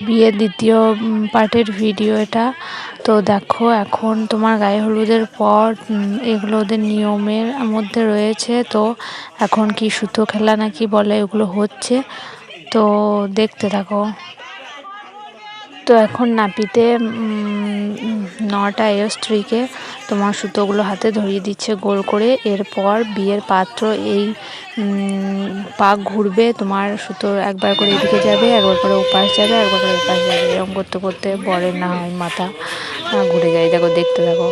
বিয়ের দ্বিতীয় পার্টের ভিডিও এটা। তো দেখো এখন তোমার গায়ে হলুদের পর এগুলো ওদের নিয়মের মধ্যে রয়েছে। তো এখন কি সুতো খেলা নাকি বলে এগুলো হচ্ছে। তো দেখতে থাকো। তো এখন নাপিতে নটা এর স্ত্রীকে তোমার সুতোগুলো হাতে ধরিয়ে দিচ্ছে গোল করে। এরপর বিয়ের পাত্র এই পাক ঘুরবে, তোমার সুতো একবার করে এদিকে যাবে, একবার করে ওপাশ যাবে, একবার করে ওপাশ যাবে। এরকম করতে করতে বরের না হয় মাথা ঘুরে যায়। দেখো, দেখতে থাকো।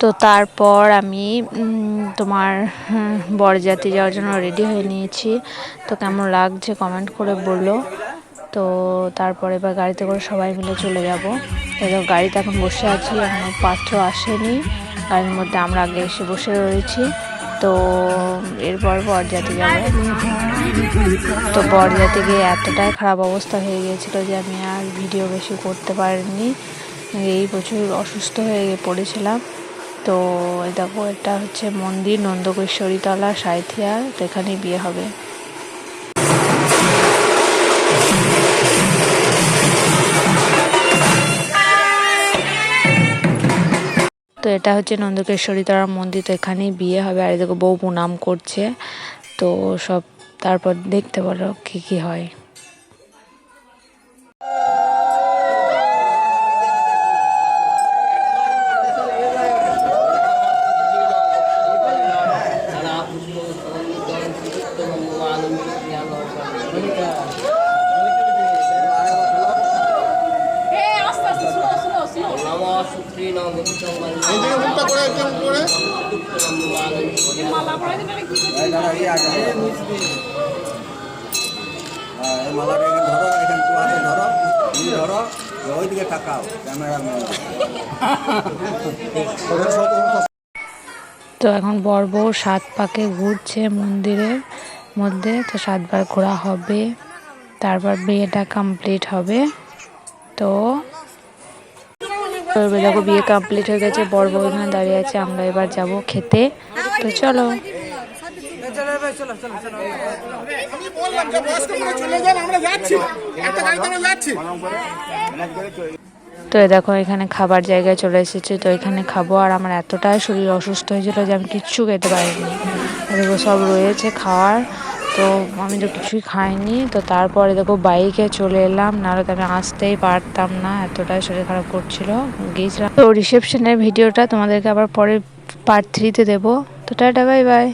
তো তারপর আমি তোমার বরযাত্রী যাওয়ার জন্য রেডি হয়ে নিয়েছি। তো কেমন লাগছে কমেন্ট করে বলল তো তারপর এবার গাড়িতে করে সবাই মিলে চলে যাব। তো গাড়িতে এখন বসে আছি এখনও পাত্র আসেনি। গাড়ির মধ্যে আমরা আগে এসে বসে রয়েছি। তো এরপর বরযাত্রী যাব। তো বরযাত্রী গিয়ে এতটাই খারাপ অবস্থা হয়ে গিয়েছিল যে আমি আর ভিডিও বেশি করতে পারিনি। এই প্রচুর অসুস্থ হয়ে পড়েছিলাম। তো দেখো, এটা হচ্ছে মন্দির নন্দকেশ্বরীতলা সাঁইথিয়া, তো এখানেই বিয়ে হবে। তো এটা হচ্ছে নন্দকেশ্বরীতলার মন্দির, তো এখানেই বিয়ে হবে। আর দেখো, বউ প্রণাম করছে। তো সব, তারপর দেখতে বলো কী কী হয়। মালাটা এখানে ধরো এখানে দু হাতে ধরো তুমি ধরো ওইদিকে তাকাও ক্যামেরা তো এখন বর বউ সাত পাকে ঘুরছে মন্দিরের মধ্যে তো সাতবার ঘোরা হবে, তারপর বিয়েটা কমপ্লিট হবে। তো দেখো বিয়ে কমপ্লিট হয়ে গেছে বউ এখানে দাঁড়িয়ে আছে, আমরা এবার যাব খেতে। তো চলো। চলে যান, আমরা যাচ্ছি। একটা গাড়িতে আমরা যাচ্ছি। তো এই দেখো, এখানে খাবার জায়গায় চলে এসেছে, তো এখানে খাব। আর আমার এতটাই শরীর অসুস্থ হয়েছিল যে আমি কিচ্ছু খেতে পারিনি। দেখো, সব রয়েছে খাওয়ার, তো আমি তো কিছুই খাইনি। তো তারপরে দেখো, বাইকে চলে এলাম, নাহলে তো আমি আসতেই পারতাম না, এতটাই শরীর খারাপ করছিল। গিয়েছিলাম। তো রিসেপশনের ভিডিওটা তোমাদেরকে আবার পরে পার্ট থ্রিতে দেবো। তো টাটা বাই বাই